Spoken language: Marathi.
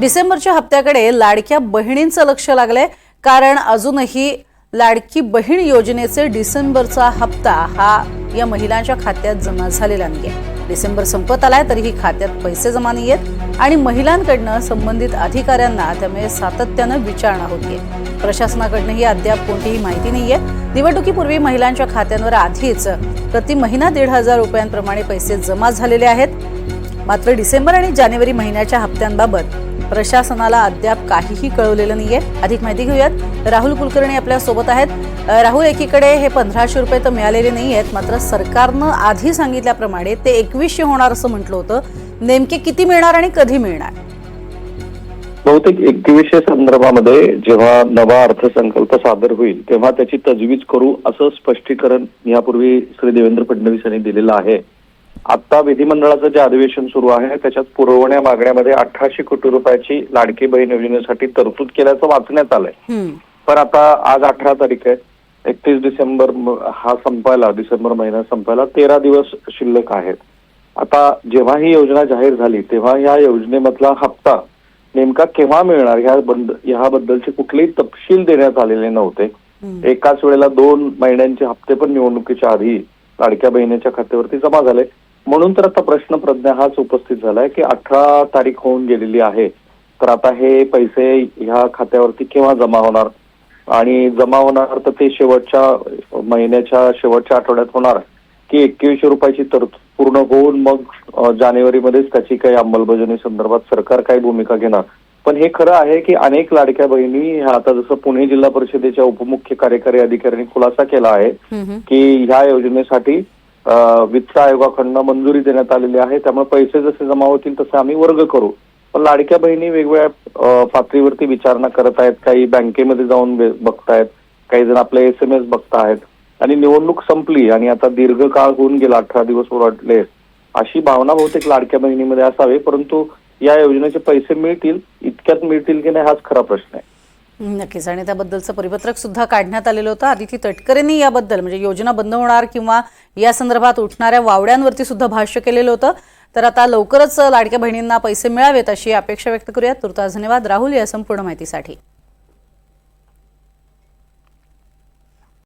डिसेंबरच्या हप्त्याकडे लाडक्या बहिणींचं लक्ष लागलंय कारण अजूनही लाडकी बहीण योजनेचे डिसेंबरचा हप्ता हा या महिलांच्या खात्यात जमा झालेला नाहीये. डिसेंबर संपत आलाय तरीही खात्यात पैसे जमा नाहीयेत आणि महिलांकडनं संबंधित अधिकाऱ्यांना त्यामुळे सातत्यानं विचारणा होतीये. प्रशासनाकडनंही अद्याप कोणतीही माहिती नाहीये. निवडणुकीपूर्वी महिलांच्या खात्यांवर आधीच प्रति महिना दीड हजार रुपयांप्रमाणे पैसे जमा झालेले आहेत. मात्र डिसेंबर आणि जानेवारी महिन्याच्या हप्त्यांबाबत प्रशासनाला अद्याप काहीही कळवलेलं नाहीये. अधिक माहिती घेऊयात. राहुल कुलकर्णी आपल्यासोबत आहेत. राहुल एकीकडे हे पंधराशे रुपये तर मिळालेले नाही आहेत मात्र सरकारनं आधी सांगितल्याप्रमाणे ते एकवीसशे होणार असं म्हटलं होतं. नेमके किती मिळणार आणि कधी मिळणार? बहुतेक एकवीसशे संदर्भामध्ये जेव्हा नवा अर्थसंकल्प सादर होईल तेव्हा त्याची तजवीज करू असं स्पष्टीकरण यापूर्वी श्री देवेंद्र फडणवीस यांनी दिलेलं आहे. आता विधिमंडळाचं जे अधिवेशन सुरू आहे त्याच्यात पुरवण्या मागण्यामध्ये अठराशे कोटी रुपयाची लाडकी बहीण योजनेसाठी तरतूद केल्याचं वाचण्यात आलंय. पण आता आज अठरा तारीख आहे. एकतीस डिसेंबर हा संपायला डिसेंबर महिना संपायला तेरा दिवस शिल्लक आहेत. आता जेव्हा ही योजना जाहीर झाली तेव्हा या योजनेमधला हप्ता नेमका केव्हा मिळणार ह्या बंद ह्याबद्दलचे कुठलेही तपशील देण्यात आलेले नव्हते. एकाच वेळेला दोन महिन्यांचे हप्ते पण निवडणुकीच्या आधी लाडक्या बहिणीच्या खात्यावरती जमा झाले. म्हणून तर आता प्रश्न प्रज्ञा हाच उपस्थित झालाय की अठरा तारीख होऊन गेलेली आहे. तर आता हे पैसे ह्या खात्यावरती केव्हा जमा होणार? आणि जमा होणार तर ते शेवटच्या महिन्याच्या शेवटच्या आठवड्यात होणार. की एकवीसशे रुपयाची तरतूद पूर्ण होऊन मग जानेवारीमध्येच त्याची काही अंमलबजावणी संदर्भात सरकार काय भूमिका घेणार. पण हे खरं आहे की अनेक लाडक्या बहिणी ह्या आता जसं पुणे जिल्हा परिषदेच्या उपमुख्य कार्यकारी अधिकाऱ्यांनी खुलासा केला आहे. की ह्या योजनेसाठी वित्त आयोगाकडनं मंजुरी देण्यात आलेली आहे. त्यामुळे पैसे जसे जमा होतील तसे आम्ही वर्ग करू. पण लाडक्या बहिणी वेगवेगळ्या पातळीवरती विचारणा करत आहेत. काही बँकेमध्ये जाऊन बघतायत. काही जण आपले एस एम एस बघतायत. आणि निवडणूक संपली आणि आता दीर्घकाळ होऊन गेला अठरा दिवस उलटले अशी भावना बहुतेक लाडक्या बहिणीमध्ये असावी. परंतु या योजनेचे पैसे मिळतील इतक्यात मिळतील की नाही हाच खरा प्रश्न आहे. नक्कीच. आणि त्याबद्दलचं परिपत्रक सुद्धा काढण्यात आलेलं होतं. आदिती तटकरेंनी याबद्दल म्हणजे योजना बंद होणार किंवा या संदर्भात उठणाऱ्या वावड्यांवरती सुद्धा भाष्य केलेलं होतं. तर आता लवकरच लाडक्या बहिणींना पैसे मिळावेत अशी अपेक्षा व्यक्त करूयात. तुर्तास धन्यवाद. राहुल या संपूर्ण माहितीसाठी.